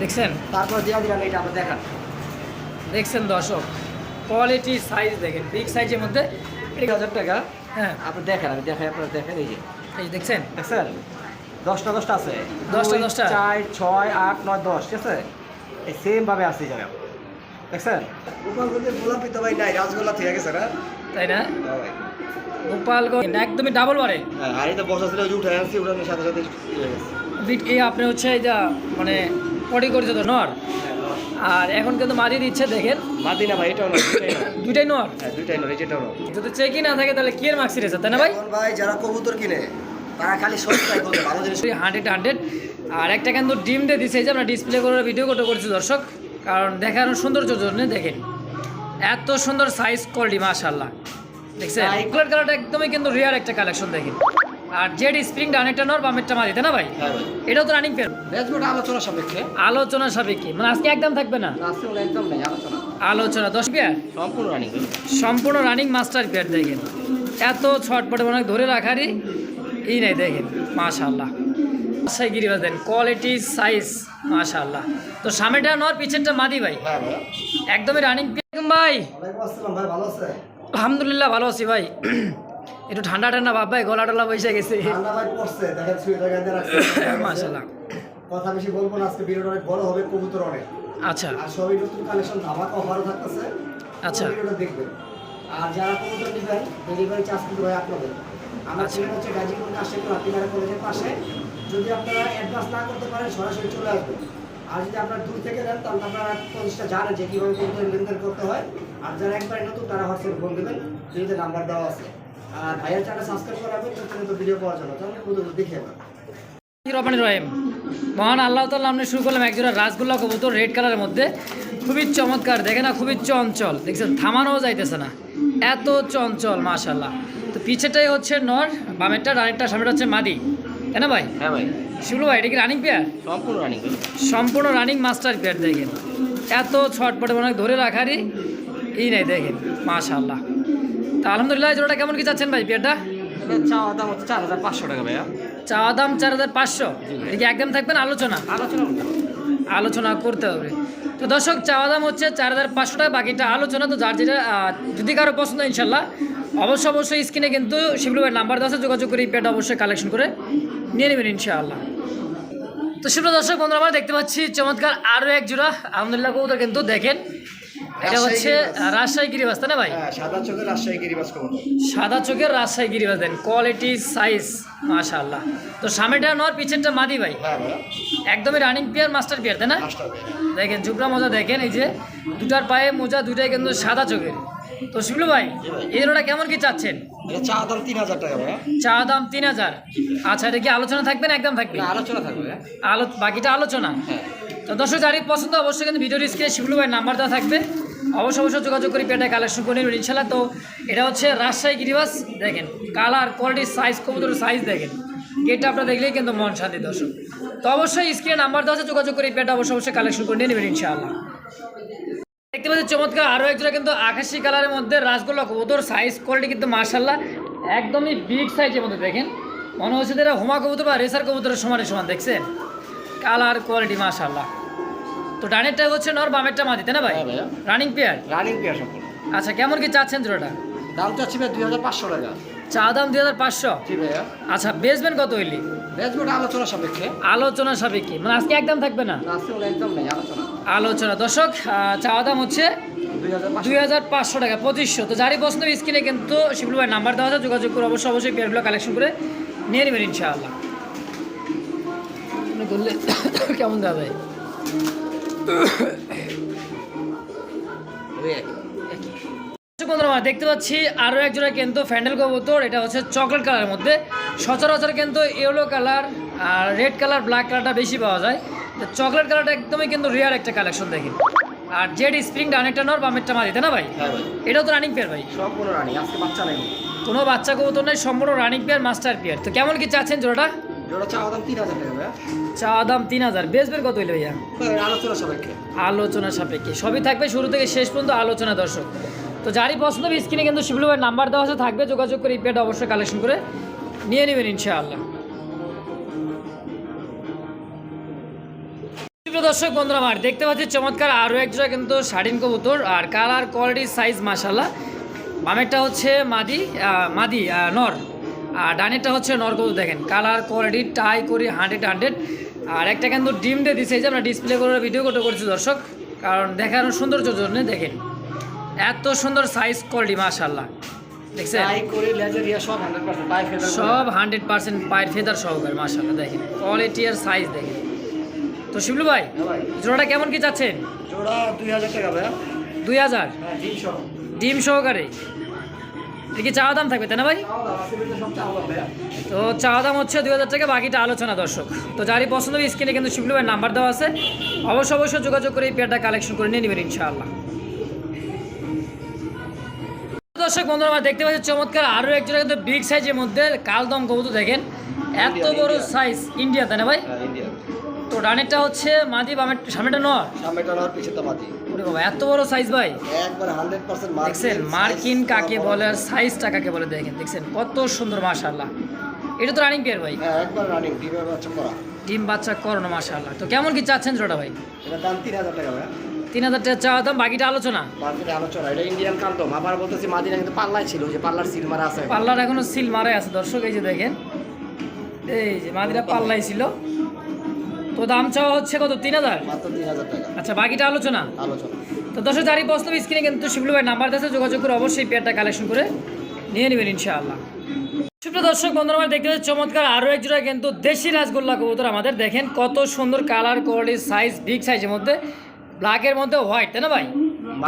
দেখছেন? তারপর দিয়া দিলাম এটা আমরা দেখান। দেখছেন দর্শক কোয়ালিটি সাইজ দেখেন বিগ সাইজের মধ্যে এক হাজার টাকা। হ্যাঁ। আপনি দেখেন আমি দেখাই আপনারা দেখেন এই যে। এই দেখছেন? দেখছেন? দশটা দশটা আছে। দশটা দশটা? চার ছয় আট নয় দশ ঠিক আছে? এই সেম ভাবে আসছে এই জায়গায়। দেখছেন? গোপালগঞ্জের গোলাপি তো ভাই নাই রাজগোল্লা থেকে গেছে না? তাই না? গোপালগঞ্জ একদমই ডাবল বারে। হ্যাঁ আর এই তো বসা ছিল ওই যে উঠে আসছি উঠানোর সাথে সাথে গেছে। বিট এই আপনি হচ্ছে এই যা মানে পটি করেছে তো নর। আর এখন কিন্তু মারিয়ে দিচ্ছে দেখেন। দিই না ভাই এটাও নয় দুইটাই নর? হ্যাঁ দুইটাই নয় এই যেটাও নয়। যদি চেকই না থাকে তাহলে কি এর মার্কস রেছে তাই না ভাই? ভাই যারা কবুতর কিনে তারা খালি সস্তায় করবে ভালো জিনিস। হান্ড্রেড হান্ড্রেড আর একটা কিন্তু ডিম দিয়ে দিছে এই যে আমরা ডিসপ্লে করে ভিডিও করতে করছি দর্শক? কারণ দেখানোর সৌন্দর্যের জন্য দেখেন এত সুন্দর সাইজ কোয়ালিটি মাশাল্লাহ দেখছেন? কালারটা একদমই কিন্তু রিয়ার একটা কালেকশন দেখেন। আর জেড স্প্রিংটা অনেকটা নর বামেরটা মারি তাই না ভাই? হ্যাঁ এটাও তো রানিং পেয়ার বেজবোর্ড আলোচনা সাপেক্ষে। আলোচনা সাপেক্ষে। মানে আজকে একদম থাকবে না? বলে একদম নেই আলোচনা। আলোচনা। দশ পেয়ার সম্পূর্ণ রানিং সম্পূর্ণ রানিং মাস্টার পেয়ার দেখেন। এত ছটপটে হয় ধরে রাখারই এই নাই দেখেন। মাশাল্লাহ সেই গিরিবাস দেন কোয়ালিটি সাইজ মাশাল্লাহ তো সামনেটা নর পিছেরটা মাদি ভাই? হ্যাঁ একদমই রানিং ভাই। ওয়ালাইকুম আসসালাম ভাই ভালো আছে? আলহামদুলিল্লাহ ভালো আছি ভাই। একটু ঠান্ডা ঠান্ডা ভাব ভাই গলা টলা বসে গেছে। ঠান্ডা ভাই পড়ছে দেখেন শুয়ে দেখেন রাখছে। মাশাল্লাহ কথা বেশি বলব না আজকে ভিডিওটা অনেক বড় হবে কবুতর অনেক। আচ্ছা। আর সবই নতুন কালেকশন ধামাক অফারও থাকতেছে। আচ্ছা। ভিডিওটা দেখবেন। আর যারা কবুতর নেবেন ডেলিভারি চার্জ কিন্তু ভাই আপনাদের। আমার আচ্ছা। ছেলে হচ্ছে গাজীপুর কাশিপুর কলেজের পাশে। যদি আপনারা অ্যাডভান্স না করতে পারেন সরাসরি চলে আসবেন। আর যদি আপনারা দূর থেকে নেন তাহলে আপনারা প্রতিষ্ঠা জানেন যে কীভাবে কবুতর লেনদেন করতে হয়। আর যারা একবারে নতুন তারা হোয়াটসঅ্যাপে ফোন দেবেন। নাম্বার দেওয়া আছে। আর ভাইয়ের চ্যানেল সাবস্ক্রাইব করাবেন নতুন ভিডিও পাওয়ার জন্য। তাহলে দেখে রহমান রহিম মহান আল্লাহ তাল্লাহ আমরা শুরু করলাম একজোড়া রাসগোল্লা কবুতর রেড কালারের মধ্যে। খুবই চমৎকার দেখে না খুবই চঞ্চল। দেখছেন থামানোও যাইতেছে না। এত চঞ্চল মাশাল্লাহ তো পিছেটাই হচ্ছে নর বামেরটা রানেরটা সামনেটা হচ্ছে মাদি। তাই না ভাই? হ্যাঁ ভাই। শিবলু ভাই এটা কি রানিং পেয়ার সম্পূর্ণ রানিং সম্পূর্ণ রানিং মাস্টার পেয়ার দেখেন। এত ছটপটে মনে ধরে রাখারই এই নাই দেখেন মাশাল্লাহ তা আলহামদুলিল্লাহ জোড়াটা কেমন কি চাচ্ছেন ভাই পেয়ারটা? চাওয়া দাম হচ্ছে চার হাজার পাঁচশো টাকা ভাইয়া। চাওয়া দাম চার হাজার পাঁচশো? এটা কি একদম থাকবেন আলোচনা? আলোচনা আলোচনা করতে হবে। তো দর্শক চাওয়া দাম হচ্ছে চার হাজার পাঁচশো টাকা বাকিটা আলোচনা তো যার যেটা যদি কারও পছন্দ ইনশাল্লাহ। অবশ্যই অবশ্যই স্ক্রিনে কিন্তু শিবলু ভাইয়ের নাম্বার দেওয়া আছে যোগাযোগ করে এই অবশ্যই কালেকশন করে নিয়ে নেবেন ইনশাআল্লাহ। তো শিবলু দর্শক বন্ধুরা আমরা দেখতে পাচ্ছি চমৎকার আরও এক জোড়া। আলহামদুলিল্লাহ কবুতর কিন্তু দেখেন। এটা হচ্ছে রাজশাহী গিরিবাস তাই না ভাই? হ্যাঁ সাদা চোখের রাজশাহী গিরিবাস সাদা চোখের রাজশাহী গিরিবাস দেন কোয়ালিটি সাইজ মাশাআল্লাহ। তো সামনেটা নর পিছনটা মাদি ভাই। হ্যাঁ একদমই রানিং পেয়ার মাস্টার পেয়ার তাই না? দেখেন জুবরা মোজা দেখেন এই যে দুটার পায়ে মোজা দুটাই কিন্তু সাদা চোখের। তো শিবলু ভাই এই জোড়াটা কেমন কি চাচ্ছেন? চা দাম তিন হাজার টাকা চা দাম তিন হাজার। আচ্ছা এটা কি আলোচনা থাকবে না একদম থাকবে? আলোচনা থাকবে আলো বাকিটা আলোচনা। হ্যাঁ। তো দর্শক যারই পছন্দ অবশ্যই কিন্তু ভিডিওর স্ক্রিনে শিবলু ভাই নাম্বার দেওয়া থাকবে। অবশ্যই অবশ্যই যোগাযোগ করে পেটায় কালেকশন করে নেবেন ইনশাল্লাহ তো এটা হচ্ছে রাজশাহী গিরিবাস দেখেন কালার কোয়ালিটি সাইজ কবুতরের সাইজ দেখেন। গেটটা আপনারা দেখলেই কিন্তু মন শান্তি দর্শক। তো অবশ্যই স্ক্রিনে নাম্বার দেওয়া আছে যোগাযোগ করে পেটা অবশ্যই অবশ্যই কালেকশন করে নিয়ে নেবেন ইনশাআল্লাহ। দেখতে পাচ্ছি চমৎকার আরও একজোড়া কিন্তু আকাশি কালারের মধ্যে রাসগোল্লা কবুতর সাইজ কোয়ালিটি কিন্তু মার্শাল্লাহ একদমই বিগ সাইজের মধ্যে দেখেন। মনে হচ্ছে এরা হোমা কবুতর বা রেসার কবুতরের সমানে সমান দেখছেন? কালার কোয়ালিটি মার্শাল্লাহ তো ডানেরটা হচ্ছে নর বামেরটা মাদি তাই না ভাই? রানিং পেয়ার রানিং পেয়ার সম্পূর্ণ। আচ্ছা কেমন কি চাচ্ছেন জোড়াটা? দাম চাচ্ছি ভাই দুই হাজার পাঁচশো টাকা। চা দাম দুই হাজার পাঁচশো। আচ্ছা বেচবেন কত হইলি? আলোচনা সাপেক্ষে। আলোচনা সাপেক্ষে। মানে আজকে একদম থাকবে না? একদম নেই আলোচনা। আলোচনা। দর্শক চাওয়া দাম হচ্ছে দুই হাজার পাঁচশো। টাকা পঁচিশশো। তো যারই পছন্দ স্ক্রিনে কিন্তু শিবলু ভাই নাম্বার দেওয়া আছে যোগাযোগ করে অবশ্যই অবশ্যই পেয়ারগুলো কালেকশন করে নিয়ে নেবেন ইনশাআল্লাহ। করলে কেমন দেওয়া বন্ধুরা আমরা দেখতে পাচ্ছি আরও একজোড়া কিন্তু ফ্যান্ডেল কবুতর। এটা হচ্ছে চকলেট কালারের মধ্যে। সচরাচর কিন্তু ইয়েলো কালার আর রেড কালার ব্ল্যাক কালারটা বেশি পাওয়া যায়। তো চকলেট কালারটা একদমই কিন্তু রিয়ার একটা কালেকশন দেখি। আর জেড স্প্রিং ডানেরটা নর বামেরটা মাদি তাই না ভাই? হ্যাঁ এটাও তো রানিং পেয়ার ভাই। সম্পূর্ণ রানিং আজকে বাচ্চা নেই। কোনো বাচ্চা কবুতর নেই সম্পূর্ণ রানিং পেয়ার মাস্টার পেয়ার তো কেমন কি চাচ্ছেন জোড়াটা? চাওয়া দাম তিন হাজার টাকা ভাইয়া। চা দাম তিন হাজার। বেচবেন কত হইল ভাইয়া? আলোচনা সাপেক্ষে। আলোচনা সাপেক্ষে। সবই থাকবে শুরু থেকে শেষ পর্যন্ত আলোচনা দর্শক। তো যারই পছন্দ হবে, স্ক্রিনে কিন্তু শিবলু ভাইয়ের নাম্বার দেওয়া আছে, থাকবে, যোগাযোগ করে পেটা অবশ্যই কালেকশন করে নিয়ে নেবেন ইনশাআল্লাহ। দর্শক, বন্ধুরা, আমার দেখতে পাচ্ছি চমৎকার আরও এক জোড়া কিন্তু শাড়িন কবুতর, আর কালার কোয়ালিটি সাইজ মাসাল্লাহ বামেরটা হচ্ছে মাদি মাদি নর, আর ডানেরটা হচ্ছে নর কবুতর, দেখেন কালার কোয়ালিটি টাই করি হান্ড্রেড হান্ড্রেড আর একটা কিন্তু ডিম দিয়ে দিছে যে আমরা ডিসপ্লে করে ভিডিও করতে করছি দর্শক, কারণ দেখানোর সৌন্দর্যের জন্য দেখেন। এত সুন্দর সাইজ কোয়ালিটি মাসাল্লাহ দেখছেন? সব 100% টাই ফেদার সব হান্ড্রেড পার্সেন্ট পায়ের ফেদার সহকারে মাসাল্লাহ দেখেন। কোয়ালিটি আর সাইজ দেখেন। তো শিবলু ভাই হ্যাঁ জোড়াটা কেমন কি চাচ্ছেন? জোড়া 2000 টাকা ভাই দুই হাজার? হ্যাঁ ডিম সহকারে? কি চাওয়া দাম থাকবে তাই না ভাই? তো চাওয়া দাম হচ্ছে দুই হাজার টাকা বাকিটা আলোচনা দর্শক। তো যারই পছন্দ হবে স্ক্রিনে কিন্তু শিবলু ভাই নাম্বার দেওয়া আছে। অবশ্য অবশ্যই যোগাযোগ করে এই পেয়ারটা কালেকশন করে নিয়ে নেবেন ইনশাআল্লাহ। দর্শক বন্ধুরা আমরা দেখতে পাচ্ছি চমৎকার আরও একজোড়া কিন্তু বিগ সাইজের মধ্যে কালদম কবুতর দেখেন। এত বড় সাইজ ইন্ডিয়া তাই না ভাই? হ্যাঁ তো ডানেরটা হচ্ছে মাদি বামের সামনেটা নয় সামনেটা আর পিছনেটা ওরে বাবা এত বড় সাইজ ভাই। একবার 100% মার্কিন দেখছেন মার্কিন কাকে বলে আর সাইজটা কাকে বলে দেখেন দেখছেন কত সুন্দর মাশাআল্লাহ। এটা তো রানিং পেয়ার ভাই। হ্যাঁ একবার রানিং ডিমের বাচ্চা করা। ডিম বাচ্চা করানো মাশাআল্লাহ। তো কেমন কি চাচ্ছেন জোড়া ভাই? এটা দাম 3000 টাকা ভাই। তিন হাজার টাকা চাওয়া দাম বাকিটা আলোচনা। মার্কেটে আলোচনা এটা ইন্ডিয়ান কালদম আবার বলতেছি মাদিনা কিন্তু পাল্লায় ছিল যে পাল্লার সিল মারা আছে। পাল্লার এখনও সিল মারাই আছে দর্শক এই যে দেখেন। এই যে পাল্লাই ছিল। তো দাম চাওয়া হচ্ছে কত? তিন হাজার? মাত্র 3000 টাকা। আচ্ছা বাকিটা আলোচনা? আলোচনা। তো দর্শক যারই প্রশ্ন স্ক্রিনে কিন্তু শিবলু ভাই নাম্বার দিয়েছে যোগাযোগ করে অবশ্যই পেয়ারটা কালেকশন করে নিয়ে নেবেন ইনশাআল্লাহ। সুপ্রিয় দর্শক বন্ধুরা আমরা দেখতে চমৎকার আরও এক জোড়া কিন্তু দেশি রাজগোল্লা কবুতর আমাদের। দেখেন কত সুন্দর কালার কোয়ালিটি সাইজ বিগ সাইজের মধ্যে। ব্ল্যাকের মধ্যে হোয়াইট তাই না ভাই?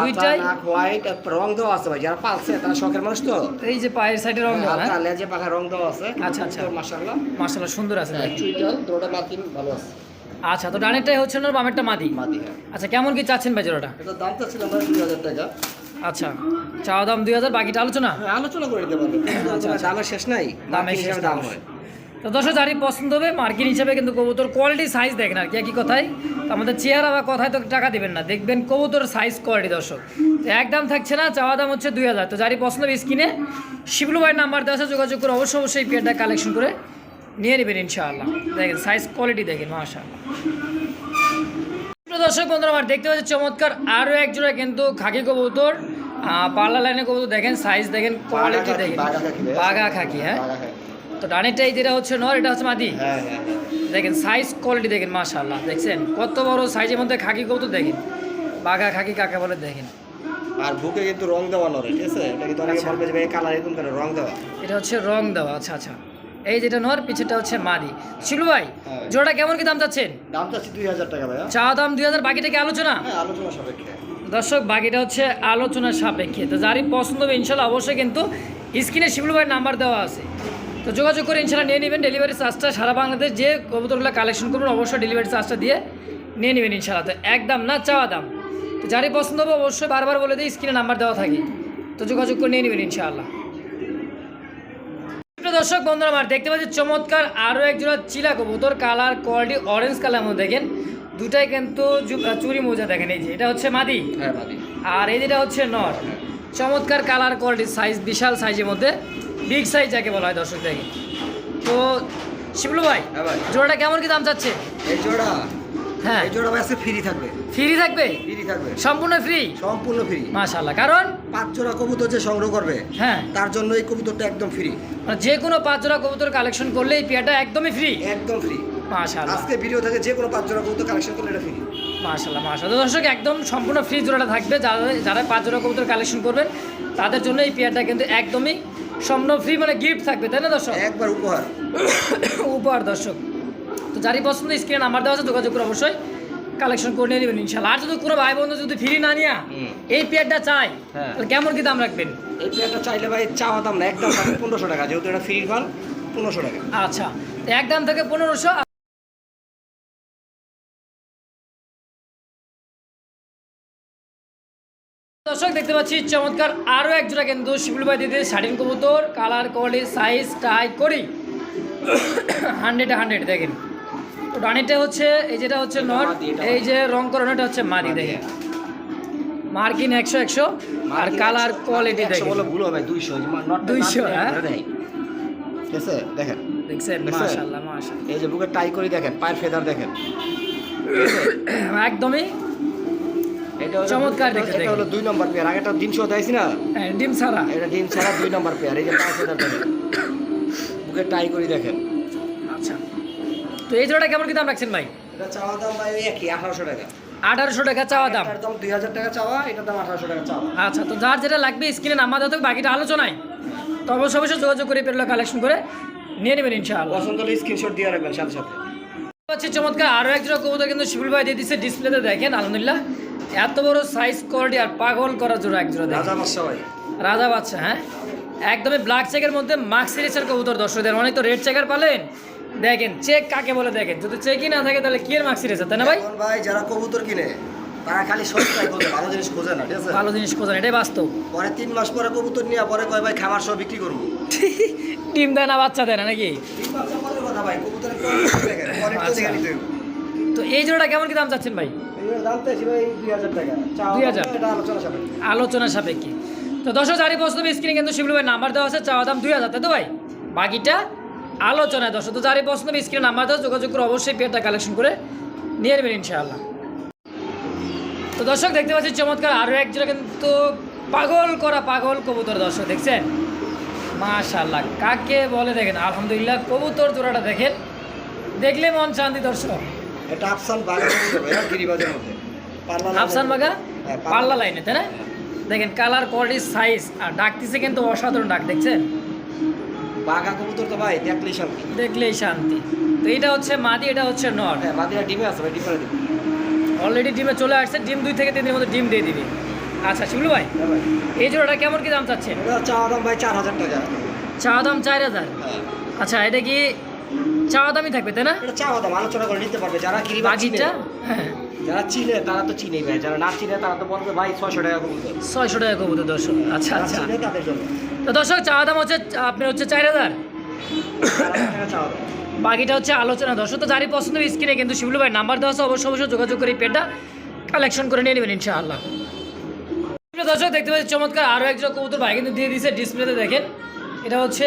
দুইটাই? হোয়াইট রং দেওয়া আছে ভাই যারা পালছে তারা শখের মানুষ তো। এই যে পায়ের সাইডে রং দেওয়া হ্যাঁ? লেজে পাখা রং দেওয়া আছে। আচ্ছা, আচ্ছা। মাশাআল্লাহ। মার্শাল্লাহ সুন্দর আছে ভাই। চুইটাল দুটোটা মার্কিন ভালো আছে। আচ্ছা তো ডানেরটাই হচ্ছে না বামেরটা মাদি? মাদি হ্যাঁ। আচ্ছা কেমন কি চাচ্ছেন ভাই জোড়াটা? এটা ভাই 2000 টাকা। আচ্ছা চাওয়া দাম দুই হাজার বাকিটা আলোচনা? হ্যাঁ আলোচনা করে দিতে পারব। দামের শেষ নাই দামের শেষ দাম হয়। তো দর্শক যারই পছন্দ হবে মার্কিন হিসাবে কিন্তু কবুতর কোয়ালিটি সাইজ দেখেন আর কি একই কথাই। তো আমাদের চেহারা বা কথায় তো টাকা দিবেন না দেখবেন কবুতর সাইজ কোয়ালিটি দর্শক। তো একদম থাকছে না চাওয়া দাম হচ্ছে দুই হাজার। তো যারই পছন্দ হবে স্ক্রিনে শিবলু ভাইয়ের নাম্বার দেওয়া আছে যোগাযোগ করে অবশ্যই অবশ্যই পেয়ারটা কালেকশন করে নিয়ে নেবেন ইনশাআল্লাহ। দেখেন সাইজ কোয়ালিটি দেখেন মাশাআল্লাহ। দর্শক বন্ধুরা আমার দেখতে পাচ্ছি চমৎকার আরও এক জোড়া কিন্তু খাকি কবুতর। পার্লার লাইনে কবুতর দেখেন সাইজ দেখেন কোয়ালিটি দেখেন। বাঘা খাকি, হ্যাঁ। তো ডানেরটাই যেটা হচ্ছে নর এটা হচ্ছে মাদি। হ্যাঁ হ্যাঁ হ্যাঁ। দেখেন সাইজ কোয়ালিটি দেখেন মাশাআল্লাহ। দেখছেন? কত বড় সাইজের মধ্যে খাকি কবুতর দেখেন? বাঘা খাকি কাকে বলে দেখেন। আর বুকে কিন্তু রং দেওয়া নরে ঠিক আছে? এটা কিন্তু অনেকে আচ্ছা। বলবে যে কালার এরকম করে রং দেওয়া। এটা হচ্ছে রং দেওয়া আচ্ছা আচ্ছা। এই যেটা নর পিছেরটা হচ্ছে মাদি। শিলু ভাই। জোড়াটা কেমন কি দাম চাচ্ছেন? দাম চাচ্ছি দুই হাজার টাকা ভাইয়া। চা দাম দুই হাজার বাকিটা কি আলোচনা? হ্যাঁ আলোচনা সাপেক্ষে। দর্শক বাকিটা হচ্ছে আলোচনার সাপেক্ষে। তো যারই পছন্দ হবে ইনশাল্লাহ অবশ্যই কিন্তু স্ক্রিনে শিবলু ভাইয়ের নাম্বার দেওয়া আছে। তো যোগাযোগ করে ইনশাল্লাহ নিয়ে নেবেন ডেলিভারি চার্জটা সারা বাংলাদেশ যে কবুতরগুলো কালেকশন করবেন অবশ্যই ডেলিভারি চার্জটা দিয়ে নিয়ে নেবেন ইনশাল্লাহ। তো একদম না চাওয়া দাম। তো যারই পছন্দ হবে অবশ্যই বারবার বলে দিই স্ক্রিনে নাম্বার দেওয়া থাকে। তো যোগাযোগ করে নিয়ে নেবেন ইনশাআল্লাহ। দর্শক বন্ধুরা আমার দেখতে পাচ্ছি চমৎকার আরও এক জোড়া চিলা কবুতর কালার কোয়ালিটি অরেঞ্জ কালার মধ্যে দেখেন। দুটাই কিন্তু চুরি মোজা দেখেন এই যে এটা হচ্ছে মাদি? হ্যাঁ মাদি। আর এই যেটা হচ্ছে নর। চমৎকার কালার কোয়ালিটি সাইজ বিশাল সাইজের মধ্যে বিগ সাইজ যাকে বলা হয় দর্শক দেখে। তো শিবলু ভাই হ্যাঁ জোড়াটা কেমন কি দাম চাচ্ছে? এই জোড়া হ্যাঁ। এই জোড়া ভাই আজকে ফ্রি থাকবে। ফ্রি থাকবে? ফ্রি থাকবে। সম্পূর্ণ ফ্রি সম্পূর্ণ ফ্রি মাশাল্লাহ কারণ? পাঁচ জোড়া কবুতর যে সংগ্রহ করবে হ্যাঁ। তার জন্য এই কবুতরটা একদম ফ্রি মানে যে কোনো পাঁচ জোড়া কবুতর কালেকশন করলে এই পেয়ারটা একদমই ফ্রি একদম ফ্রি মাশাল্লাহ আজকে ভিডিও থেকে যে কোনো পাঁচ জোড়া কবুতর কালেকশন করলে এটা ফ্রি মাশাল্লাহ তো দর্শক একদম সম্পূর্ণ ফ্রি জোড়াটা থাকবে। যারা যারা পাঁচ জোড়া কবুতর কালেকশন করবেন তাদের জন্য এই পেয়ারটা কিন্তু একদমই সম্পূর্ণ ফ্রি মানে গিফট থাকবে তাই না দর্শক? একবার উপহার। উপহার দর্শক। তো যারই পছন্দ স্ক্রিনে নাম্বার দেওয়া আছে যোগাযোগ করে অবশ্যই কালেকশন করে নিয়ে নেবেন ইনশাল্লাহ আর যদি কোনো ভাই বন্ধু যদি ফ্রি না নিয়া এই পেয়ারটা চাই হ্যাঁ। তাহলে কেমন কি দাম রাখবেন? এই পেয়ারটা চাইলে ভাই চাওয়া দাম না একদম দাম পনেরোশো টাকা যেহেতু এটা ফ্রি মাল পনেরোশো টাকা। আচ্ছা এক দাম থেকে পনেরোশো দর্শক দেখতে পাচ্ছি চমৎকার আরও এক জোড়া কিন্তু শিবুল ভাই দিদি শাড়িন কবুতর কালার কোয়ালিটি সাইজ টাই করি। হান্ড্রেড হান্ড্রেড দেখেন। তো ডানিটা হচ্ছে এই যেটা হচ্ছে নর এই যে রং করানোটা হচ্ছে মাদি দেখেন। মার্কিন একশো একশো আর কালার কোয়ালিটি দেখেন। ভুল হবে দুইশো 200, হ্যাঁ? ঠিক আছে দেখেন। দেখছেন? দেখছেন? মাশাল্লাহ মাশাল্লাহ। এই যে বুকে টাই করে দেখেন পায়ের ফেদার দেখেন। একদমই চমৎকার দেখতে এটা। হলো দুই নম্বর পেয়ার। আগেটা ডিম সহ দিয়েছি না? হ্যাঁ, ডিম ছাড়া। এটা ডিম ছাড়া দুই নম্বর পেয়ার। এই যে পাঁচ হাজার টাকা। বুকে টাই করে দেখেন। আচ্ছা। তো এই জোড়াটা কেমন কি দাম রাখছেন ভাই? এটা চাওয়া দাম ভাই একই আঠারোশো টাকা। আঠারোশো টাকা চাওয়া দাম। দুই হাজার টাকা চাওয়া এটার দাম আঠারোশো টাকা চাওয়া। আচ্ছা তো যার যেটা লাগবে স্ক্রিনে নাম্বার বাকিটা আলোচনায়। তো অবশ্যই অবশ্যই যোগাযোগ করে পেরলো কালেকশন করে নিয়ে নেবেন ইনশাআল্লাহ। পছন্দ হলে স্ক্রিনশট দিয়ে রাখবেন সাথে সাথে। হচ্ছে চমৎকার। আরও একজোড়া কবুতর কিন্তু শিবুল ভাই দিয়ে দিচ্ছে ডিসপ্লেতে দেখেন আলহামদুলিল্লাহ। এত বড় সাইজ কোয়ালিটি আর পাগল করার জোড়া এক জোড়া দেখেন। রাজা বাদশা ভাই। রাজা বাচ্চা হ্যাঁ? একদমই ব্ল্যাক চেকের মধ্যে মার্ক সিরিজের কবুতর দর্শকদের। অনেক তো রেড চেকার পালেন। দেখেন চেক কাকে বলে দেখেন? যদি চেকই না থাকে তাহলে কি এর মার্ক সিরিজ তাই না ভাই? ভাই যারা কবুতর কিনে তারা খালি সস্তায় খোঁজে ভালো জিনিস খোঁজে না ঠিক আছে? ভালো জিনিস খোঁজেন এটাই বাস্তব। পরে তিন মাস পরে কবুতর নিয়ে পরে কয় ভাই খামার সহ বিক্রি করব। ডিম দেয় না বাচ্চা দেয় না নাকি? ভাই কবুতরের quality তো নিতে তো এই জোড়াটা কেমন কি দাম চাচ্ছেন ভাই? এগুলোর দাম চাইছি ভাই দুই হাজার টাকা। চাওয়া 2000 দাম এটা আলোচনা সাপেক্ষে। তো দর্শক জারি প্রশ্ন স্ক্রিনে কিন্তু শিবলু ভাই নাম্বার দেওয়া আছে চাওয়া দাম দুই হাজার তাই তো ভাই? বাকিটা আলোচনায়। দর্শক তো জারি প্রশ্ন স্ক্রিনে নাম্বার দেওয়া যোগাযোগ করে অবশ্যই পেয়ারটা কালেকশন করে নিয়ে নেবেন ইনশাআল্লাহ। তো দর্শক দেখতে পাচ্ছি চমৎকার আরও এক জোড়া কিন্তু পাগল করা পাগল কবুতর দর্শক দেখছেন? মাশাল্লাহ কাকে বলে দেখেন? আলহামদুলিল্লাহ কবুতর জোড়াটা দেখেন। দেখলে মন শান্তি দর্শক। এটা আফসান গিরিবাজের মধ্যে আফসান বাগা হ্যাঁ, পাল্লা লাইনে। তাই না? দেখেন কালার কোয়ালিটি সাইজ আর ডাকতেছে কিন্তু অসাধারণ ডাক দেখছেন? বাঘা কবুতর তো ভাই দেখলেই শান্তি। দেখলেই শান্তি। তো এটা হচ্ছে মাদি এটা হচ্ছে নট। হ্যাঁ মাদিরা ডিমে আছে ভাই ডিমে অলরেডি ডিমে চলে আসছে ডিম দুই থেকে তিন দিনের মধ্যে ডিম দিয়ে দিবে। আচ্ছা শিবলু ভাই হ্যাঁ ভাই। এই জোড়াটা কেমন কি দাম চাচ্ছেন? এটা চাওয়া দাম ভাই চার হাজার টাকা। চাওয়া দাম চার হাজার? হ্যাঁ। আচ্ছা এটা কি চাওয়া দামই থাকবে তাই না? চাওয়া দাম আলোচনা করে নিতে পারবে। যারা চিনে বাকিটা হ্যাঁ। যারা চিনে তারা তো চিনেই ভাই। যারা না চিনে তারা তো বলবে ভাই ছয়শো টাকা কবুতর। ছয়শো টাকা কবুতর দর্শক। আচ্ছা আচ্ছা। তাদের জন্য। তো দর্শক চাওয়া দাম হচ্ছে আপনার হচ্ছে চার হাজার? বাকিটা হচ্ছে আলোচনা। দর্শক তো যারই পছন্দ স্ক্রিনে কিন্তু শিবলু ভাই নাম্বার দেওয়া আছে অবশ্যই অবশ্যই যোগাযোগ করে এই পেটা কালেকশন করে নিয়ে নেবেন ইনশাআল্লাহ। দর্শক দেখতে পাচ্ছি চমৎকার আরও একজন কবুতর ভাই কিন্তু দিয়ে দিয়েছে ডিসপ্লেতে দেখেন। এটা হচ্ছে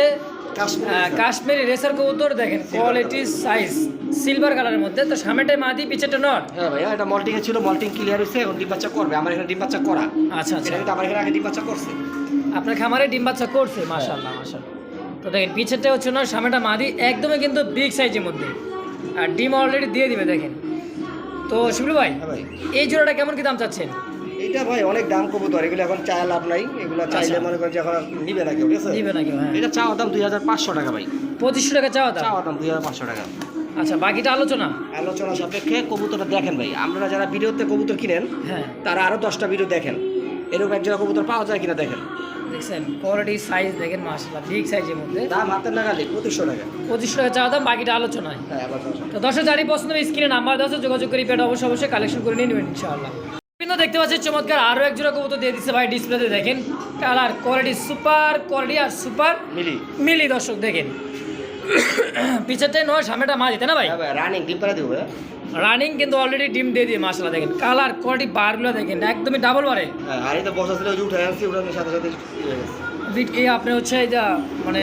কাশ্মীরি রেসার কবুতর দেখেন কোয়ালিটি সাইজ সিলভার কালারের মধ্যে। তো সামনেটাই মাদি পিছেটা নট? হ্যাঁ ভাইয়া এটা মল্টিং ছিল মল্টিং ক্লিয়ার হয়েছে এখন ডিম বাচ্চা করবে। আমার এখানে ডিম বাচ্চা করা। আচ্ছা আচ্ছা। এটা আমার এখানে আগে ডিম বাচ্চা করছে। আপনার খামারে ডিম বাচ্চা করছে মাশাল্লাহ মাশাল্লাহ তো দেখেন পিছেরটা হচ্ছে না সামনেটা মাদি একদমই কিন্তু বিগ সাইজের মধ্যে। আর ডিম অলরেডি দিয়ে দিবে দেখেন। তো শিবলু হ্যাঁ ভাই। এই জোড়াটা কেমন কি দাম চাচ্ছেন? এটা ভাই অনেক দাম কবুতর এগুলো এখন চায় লাভ নাই এগুলো চাইলে আচ্ছা। মনে করেন যে এখন নিবে না কেউ ঠিক আছে? দিবে নাকি হ্যাঁ। এটা চাওয়া দাম দুই হাজার পাঁচশো টাকা ভাই। পঁচিশশো টাকা চাওয়া দাম? চাওয়া দাম দুই হাজার পাঁচশো টাকা। আচ্ছা বাকিটা আলোচনা? আলোচনা সাপেক্ষে কবুতরটা দেখেন ভাই। আপনারা যারা ভিডিওতে কবুতর কিনেন হ্যাঁ। তারা আরও দশটা ভিডিও দেখেন। এরকম এক জায়গা কবুতর পাওয়া যায় কিনা দেখেন। দেখছেন কোয়ালিটি সাইজ দেখেন মাশাল্লাহ ঠিক সাইজের মধ্যে। দাম হাতের নাগালে পঁচিশশো টাকা। পঁচিশশো টাকা চাওয়া দাম বাকিটা আলোচনায়। হ্যাঁ আলোচনা। তো দর্শক যারই পছন্দ স্ক্রিনে নাম্বার আছে, যোগাযোগ করে পেটা অবশ্যই অবশ্যই কালেকশন করে নিয়ে নেবেন ইনশাআল্লাহ। বিভিন্ন দেখতে পাচ্ছি চমৎকার আরও এক জোড়া কবুতর দিয়ে দিচ্ছে ভাই ডিসপ্লেতে দেখেন। কালার কোয়ালিটি সুপার কোয়ালিটি আর সুপার মিলি। মিলি দর্শক দেখেন। পিছেরটাই নয় সামনেটা মা দিতে না ভাই? রানিং ডিম পাড়া দিব রানিং কিন্তু অলরেডি ডিম দিয়ে দিয়ে মাসালা দেখেন। কালার কোয়ালিটি বারগুলো দেখেন একদমই ডাবল বারে হ্যাঁ আর এই তো বসা ছিল উঠে আসছি উঠানোর সাথে সাথে ই গেছে। বিট এই আপনি হচ্ছে এই যা মানে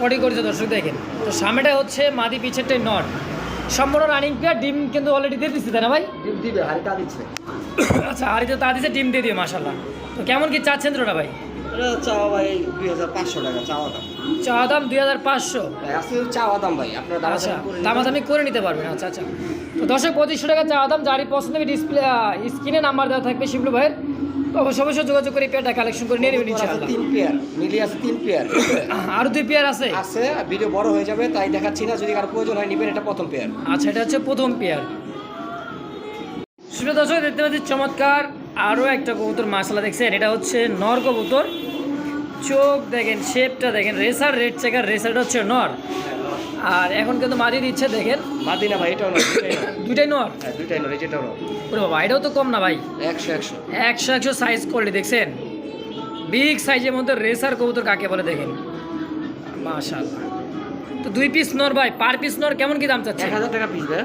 পটি করেছে দর্শক দেখেন। তো সামনেটা হচ্ছে মাদি পিছেরটাই নট। সম্পূর্ণ রানিং পেয়ার ডিম কিন্তু অলরেডি দিয়ে দিচ্ছে তাই না ভাই? ডিম দিবে হারিটা দিচ্ছে। আচ্ছা তো তা দিচ্ছে ডিম দিয়ে দিয়ে মাসাল্লাহ তো কেমন কি চাচ্ছেন তোরা ভাই? চাওয়া ভাই দুই হাজার পাঁচশো টাকা চাওয়া দাম। চাওয়া দাম দুই হাজার পাঁচশো? ভাই আজকে চাওয়া দাম ভাই আপনারা দাম আচ্ছা দামাদামি করে নিতে পারবেন আচ্ছা আচ্ছা। তো দর্শক পঁচিশশো টাকা চাওয়া দাম যারই পছন্দ ডিসপ্লে স্ক্রিনে নাম্বার দেওয়া থাকবে শিবলু ভাইয়ের। তো অবশ্যই অবশ্যই যোগাযোগ করে পেয়ারটা কালেকশন করে নিয়ে নেবেন ইনশাআল্লাহ। তিন পেয়ার মিলি আছে তিন পেয়ার দুই পেয়ার আছে? আছে ভিডিও বড় হয়ে যাবে তাই দেখাচ্ছি না যদি কারও প্রয়োজন হয় নিবেন এটা প্রথম পেয়ার আচ্ছা এটা হচ্ছে প্রথম পেয়ার সুপ্রিয় দর্শক দেখতে পাচ্ছি চমৎকার আরও একটা কবুতর মাসালা দেখছেন এটা হচ্ছে নর কবুতর। চোখ দেখেন শেপটা দেখেন রেসার রেড চেকার রেসারটা হচ্ছে নর। আর এখন কিন্তু মাদি দিচ্ছে দেখেন। মাদিনা ভাই এটাও না দুইটাই না। নর হ্যাঁ দুইটাই নয় যেটাও না ওরে বাবা এটাও তো কম না ভাই। একশো একশো। একশো একশো সাইজ করলে দেখছেন? বিগ সাইজের মধ্যে রেসার কবুতর কাকে বলে দেখেন? মাশাআল্লাহ। তো দুই পিস নর ভাই পার পিস নর কেমন কি দাম চাচ্ছে এক হাজার টাকা পিস ভাই।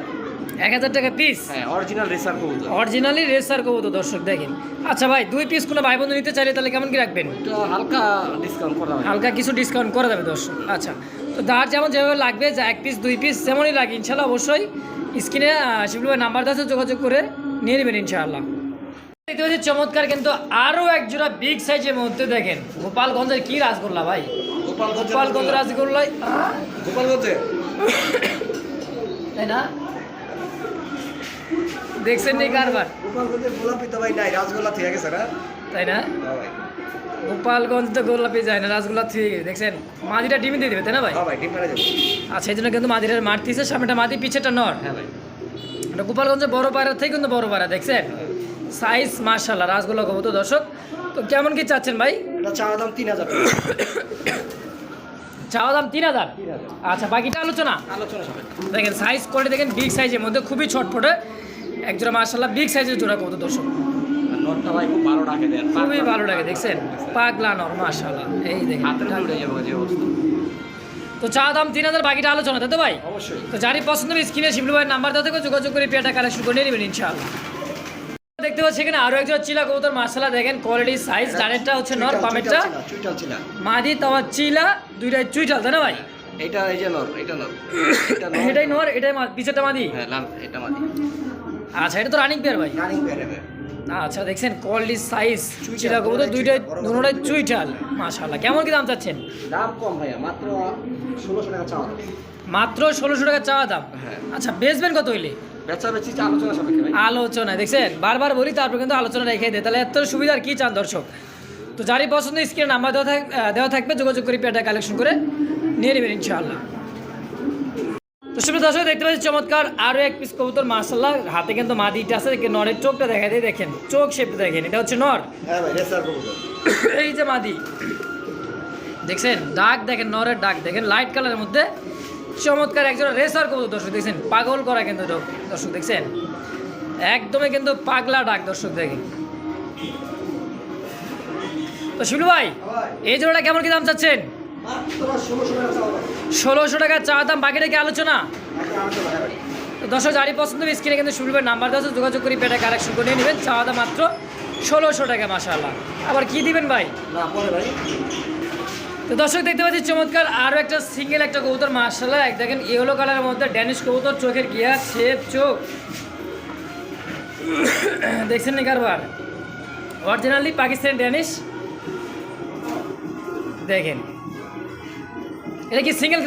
এক হাজার টাকা পিস হ্যাঁ অরিজিনাল রেসার কবুতর। অরিজিনালি রেসার কবুতর দর্শক দেখেন। আচ্ছা ভাই দুই পিস কোনো ভাই বন্ধু নিতে চাইলে তাহলে কেমন কি রাখবেন? হালকা ডিসকাউন্ট করা হালকা কিছু ডিসকাউন্ট করে দেবে দর্শক। আচ্ছা তো যার যেমন যেভাবে লাগবে যা এক পিস দুই পিস যেমনই লাগে ইনশাল্লাহ অবশ্যই স্ক্রিনে শিবলু নাম্বার আছে যোগাযোগ করে নিয়ে নেবেন ইনশাআল্লাহ। দেখতে পাচ্ছি চমৎকার কিন্তু আরও এক জোড়া বিগ সাইজের মধ্যে দেখেন। গোপালগঞ্জের কি রাসগোল্লা ভাই? গোপালগঞ্জ রাসগোল্লা গোপালগঞ্জে? তাই না? দেখছেন নি কারবার? গোপালগঞ্জের গোলাপি তো ভাই নাই রাজগোল্লা থেকে গেছে না? তাই না? হ্যাঁ গোপালগঞ্জ তো গোলাপি যায় না রাসগোল্লা থেকে গেছে। দেখছেন? মাদিটা ডিমে দিয়ে দেবে তাই না ভাই? হ্যাঁ ভাই ডিম পাড়ে যাব আচ্ছা এই জন্য কিন্তু মাদিটা মারতিছে সামনেটা মাদি পিছেটা নর। হ্যাঁ ভাই। এটা গোপালগঞ্জে বড় পায়রা থেকে কিন্তু বড় পায়রা দেখছেন? সাইজ মার্শাল্লাহ রাসগোল্লা কবো তো দর্শক। তো কেমন কি চাচ্ছেন ভাই? চাওয়া দাম তিন হাজার। চাওয়া দাম তিন হাজার? আচ্ছা বাকিটা আলোচনা? আলোচনা দেখেন সাইজ কোয়ালিটি দেখেন বিগ সাইজের মধ্যে খুবই ছটফটে একজোড়া মার্শাল্লাহ বিগ সাইজের জোড়া কত দর্শক। নটটা ভাই খুব ভালো ডাকে দেন। খুবই ভালো লাগে দেখছেন? পাগলা নর এই দেখেন হাতের উড়ে যাবে যে অবস্থা। তো চা দাম তিন হাজার বাকিটা আলোচনা তাই তো ভাই? অবশ্যই। তো যারই পছন্দ হবে স্ক্রিনে শিবলু ভাইয়ের নাম্বার দেওয়া থেকে যোগাযোগ করে পেটা কালেকশন করে নেবেন ইনশাআল্লাহ। দেখতে পাচ্ছি এখানে আরও একজন চিলা কবুতর মার্শাল্লাহ দেখেন কোয়ালিটি সাইজ ডানেরটা হচ্ছে নর পামেরটা। মাদি তাওয়া চিলা দুইটাই চুইটাল তাই না ভাই? এটা এই যে নর এটা নর। এটাই নর। এটাই পিছেরটা মাদি? হ্যাঁ লাল এটা মাদি। আচ্ছা এটা তো রানিং পেয়ার ভাই। রানিং পেয়ার আচ্ছা দেখছেন কোয়ালিটি সাইজ চুইটাল, চিলা কবুতর দুইটাই। দুটোটাই চুইটাল মাশাআল্লাহ কেমন কি দাম চাচ্ছেন? দাম কম ভাইয়া মাত্র ষোলোশো টাকা চাওয়া দাম। মাত্র ষোলোশো টাকা চাওয়া দাম? হ্যাঁ। আচ্ছা বেচবেন কত হইলে? আলোচনা সাপেক্ষে ভাই। আলোচনা দেখছেন বারবার বলি তারপর কিন্তু আলোচনা রেখে দেয় তাহলে এত সুবিধার কি চান দর্শক? তো যারই পছন্দ স্ক্রিনে নাম্বার দেওয়া দেওয়া থাকবে যোগাযোগ করে পেটা কালেকশন করে নিয়ে নেবেন ইনশাআল্লাহ। তো সুপ্রিয় দর্শক দেখতে পাচ্ছি চমৎকার আরও এক পিস কবুতর মার্শাল্লাহ হাতে কিন্তু মাদিটা আছে দেখে নরের চোখটা দেখা দিয়ে দেখেন। চোখ শেপ দেখেন এটা হচ্ছে নর। হ্যাঁ এই যে মাদি। দেখছেন? ডাক দেখেন নরের ডাক দেখেন লাইট কালারের মধ্যে চমৎকার একজন রেসার কবুতর দর্শক দেখছেন? পাগল করা কিন্তু দর্শক- দেখছেন? একদমই কিন্তু পাগলা ডাক দর্শক দেখেন। তো শিবলু ভাই এই জোড়াটা কেমন কি দাম চাচ্ছেন? ষোলোশো টাকা চা দাম বাকিটা কি আলোচনা। দর্শক যারই পছন্দ হবে স্ক্রিনে কিন্তু ভাইয়ের নাম্বার আছে, যোগাযোগ করে পেটা কালেকশন করে নিয়ে নেবেন। চা দাম মাত্র ষোলোশো টাকা মাসাল্লাহ আবার কি দিবেন ভাই? ভাই। তো দর্শক দেখতে পাচ্ছি চমৎকার আরও একটা সিঙ্গেল একটা কবুতর মার্শাল্লাহ এক দেখেন ইয়েলো কালারের মধ্যে ড্যানিশ কবুতর চোখের গিয়ার শেপ চোখ। দেখছেন নি কারবার? অরিজিনালি পাকিস্তানি ড্যানিশ দেখেন। এটা কি সিঙ্গেল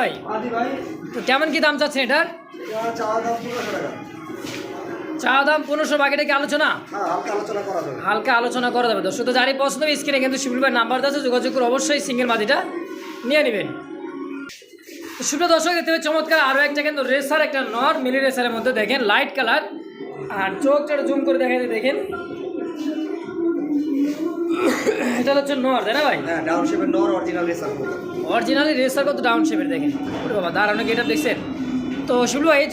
ভাই? আদি ভাই। তো কেমন কি দাম চাচ্ছেন এটার? চা দাম পনেরোশো বাকিটা কি আলোচনা? হ্যাঁ হালকা আলোচনা করা যাবে। দর্শক তো যারই পছন্দ হবে স্ক্রিনে কিন্তু শিবুল ভাই নাম্বার আছে যোগাযোগ করে অবশ্যই সিঙ্গেল মাদিটা নিয়ে নেবেন। সুপ্রিয় দর্শক দেখতে পাচ্ছি চমৎকার আরও একটা কিন্তু রেসার একটা নর মিলি রেসারের মধ্যে দেখেন লাইট কালার আর চোখটা জুম করে দেখা যায় দেখেন। এটা হচ্ছে নর তাই না ভাই? হ্যাঁ ডাউন শেপের নর অরিজিনাল রেসার অরিজিনালি রেসার কত ডাউন শেপের দেখেন। ওরে বাবা দাঁড়ানো কি এটা দেখছেন। তো শিবলু এই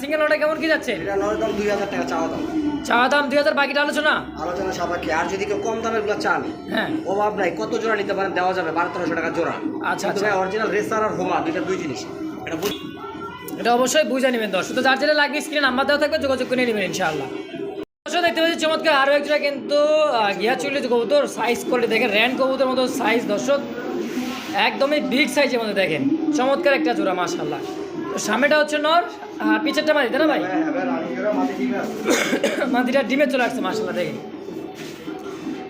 সিঙ্গেল নটা কেমন কি যাচ্ছে? দাম দুই হাজার টাকা চাওয়া দাম। দুই হাজার বাকিটা আলোচনা? আলোচনা সাপেক্ষে। আর যদি কেউ কম দামেরগুলো চান হ্যাঁ। অভাব নাই কত জোড়া নিতে পারেন দেওয়া যাবে বারো তেরোশো টাকা জোড়া। আচ্ছা, আচ্ছা। অরিজিনাল রেসার আর হোমা দুইটা দুই জিনিস। এটা বুঝ এটা অবশ্যই বুঝে নেবেন দর্শক। তো যার যেটা লাগবে স্ক্রিনে নাম্বার দেওয়া থাকবে যোগাযোগ করে নেবেন ইনশাআল্লাহ। দর্শক দেখতে পাচ্ছি চমৎকার আরও একজোড়া কিন্তু গিয়া চুলি কবুতর সাইজ করলে দেখেন র্যান্ড কবুতর মতো সাইজ দর্শক। একদমই বিগ সাইজের মধ্যে দেখেন। চমৎকার একটা জোড়া মাশাল্লাহ তো সামনেটা হচ্ছে নর, আর পিছেরটা মাদি, তাই না ভাই। মাদিটা ডিমে চলে আসছে মাশাল্লাহ দেখেন।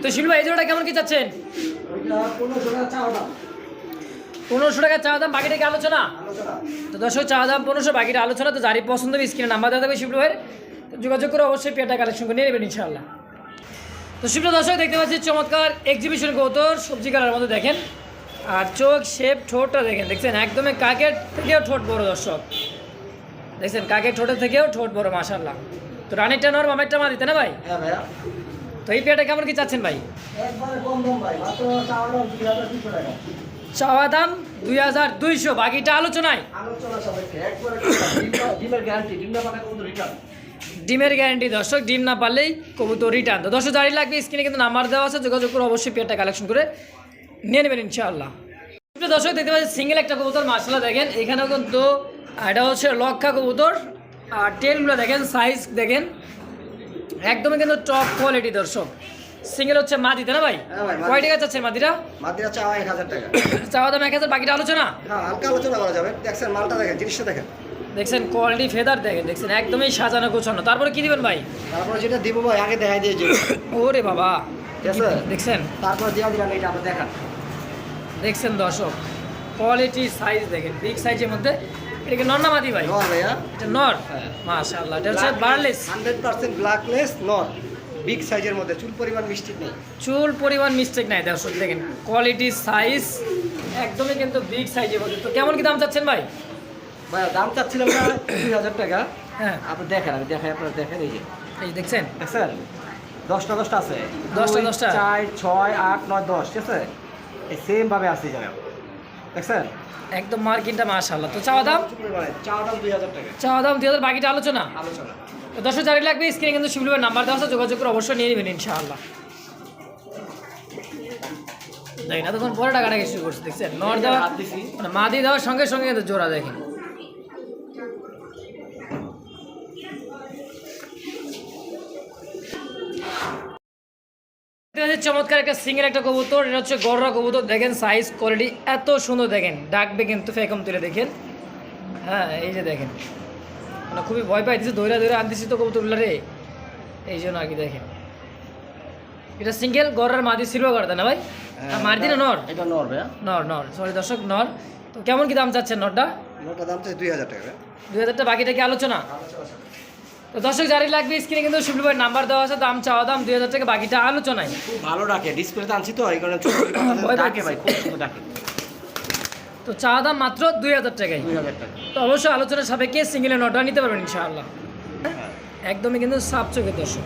তো শিলু ভাই, এই জোড়াটা কেমন কি চাচ্ছেন? পনেরোশো টাকা চা দাম, বাকিটা কি আলোচনা? তো দর্শক চা দাম পনেরোশো, বাকিটা আলোচনা। তো যারই পছন্দ হবে, স্ক্রিনে নাম্বার দেওয়া থাকবে শিবলু ভাইয়ের। যোগাযোগ করে অবশ্যই পেটা কালেকশন করে নিয়ে নেবেন, ইনশাআল্লাহ। তো শিবলু দর্শক, দেখতে পাচ্ছি চমৎকার এক্সিবিশন কৌতর সবজি কালার মধ্যে দেখেন। আর চোখ শেপ ঠোঁটটা দেখেন দেখছেন? একদমই কাকের থেকেও ঠোঁট বড় দর্শক। দেখছেন? কাকের ঠোঁটের থেকেও ঠোঁট বড় মাশাল্লাহ তো রানিরটা নর মামেরটা মা দিতে না ভাই? হ্যাঁ তো এই পেটা কেমন কি চাচ্ছেন ভাই? চাওয়া দাম দুই হাজার দুইশো বাকিটা আলোচনায়। ডিমের গ্যারান্টি দর্শক ডিম না পারলেই কবুতর রিটার্ন তো দর্শক জারি লাগবে স্ক্রিনে কিন্তু নাম্বার দেওয়া আছে যোগাযোগ করে অবশ্যই পেয়ারটা কালেকশন করে নিয়ে নেবেন ইনশাআল্লাহ। দর্শক দেখতে পাচ্ছি সিঙ্গেল একটা কবুতর মাসালা দেখেন। এখানেও কিন্তু এটা হচ্ছে লক্ষা কবুতর। আর টেলগুলো দেখেন সাইজ দেখেন। একদমই কিন্তু টপ কোয়ালিটি দর্শক। সিঙ্গেল হচ্ছে মাদিতে না ভাই? হ্যাঁ। কয় টাকা চাচ্ছেন মাদিরা মাদিরা চাওয়া এক হাজার টাকা। চাওয়া দাম এক হাজার বাকিটা আলোচনা? হ্যাঁ হালকা আলোচনা করা যাবে। দেখছেন মালটা দেখেন জিনিসটা দেখেন। দেখছেন কোয়ালিটি ফেদার দেখেন দেখছেন একদমই সাজানো গোছানো। তারপরে কি দিবেন ভাই? তারপরে যেটা দিব ভাই আগে দেখাই দিয়ে ওরে বাবা। দেখছেন? তারপর দিয়া দিলাম এটা আপনি দেখান। দেখছেন দর্শক কোয়ালিটি সাইজ দেখেন বিগ সাইজের মধ্যে এটা কি নর না মাদি ভাই? নর ভাইয়া। এটা নর? হ্যাঁ। মাশাআল্লাহ এটা হচ্ছে বার্লেস হান্ড্রেড পার্সেন্ট ব্ল্যাকলেস নর। বিগ সাইজের মধ্যে চুল পরিমাণ মিষ্টি নেই। চুল পরিমাণ মিস্টেক নাই দর্শক দেখেন কোয়ালিটি সাইজ একদমই কিন্তু বিগ সাইজের মধ্যে। তো কেমন কি দাম চাচ্ছেন ভাই? ভাইয়া দাম চাচ্ছিলাম না দুই হাজার টাকা। হ্যাঁ। আপনি দেখেন আমি দেখাই আপনারা দেখেন এই যে। এই দেখছেন? দেখছেন? দশটা দশটা আছে। দশটা দশটা? চার ছয় আট নয় দশ ঠিক আছে? এই সেম ভাবে আছে দেখছেন? একদম মার্কিনটা মাশাআল্লাহ। তো চাওয়া দাম? চাওয়া দাম দুই হাজার টাকা। চাওয়া দাম দুই হাজার বাকিটা আলোচনা? আলোচনা। তো দর্শক জারি লাগবে স্ক্রিনে কিন্তু শিবলিবার নাম্বার দেওয়া আছে যোগাযোগ করে অবশ্যই নিয়ে নেবেন ইনশাআল্লাহ। দেখেন এতক্ষণ পরে টাকাটাকে শুরু করছে দেখছেন? নর দেওয়া মানে মাদি দেওয়ার সঙ্গে সঙ্গে কিন্তু জোড়া দেখেন। এটা হচ্ছে চমৎকার একটা সিঙ্গেল একটা কবুতর এটা হচ্ছে গররা কবুতর। দেখেন সাইজ কোয়ালিটি এত সুন্দর দেখেন। ডাকবে কিন্তু ফেকম তুলে দেখেন। হ্যাঁ এই যে দেখেন। মানে খুবই ভয় পাইতেছে দৌড়া দৌড়া আনতেছি তো কবুতরগুলো রে। এই জন্য আর কি দেখেন। এটা সিঙ্গেল গড়ার মাদি সিলভার গড়া না ভাই? আর মাদি না নর? এটা নর ভাইয়া। নর নর। সরি দর্শক নর। তো কেমন কি দাম চাচ্ছেন নরটা? নরটা দাম চাই দুই হাজার টাকা দুই হাজারটা বাকিটা কি আলোচনা। তো দর্শক জারি লাগবে স্ক্রিনে কিন্তু ভাই নাম্বার দেওয়া আছে। দাম চাওয়া দাম দুই হাজার টাকা বাকিটা আলোচনায়। খুব ভালো ডাকে ডিসপ্লেতে আনছি তো এই কারণে ডাকে ভাই খুব সুন্দর ডাকে। তো চাওয়া দাম মাত্র দুই হাজার টাকায়। টাকা। তো অবশ্যই আলোচনার সাপেক্ষে সিঙ্গেলের নটা নিতে পারবেন ইনশাআল্লাহ। একদমই কিন্তু সাপ চোখে দর্শক।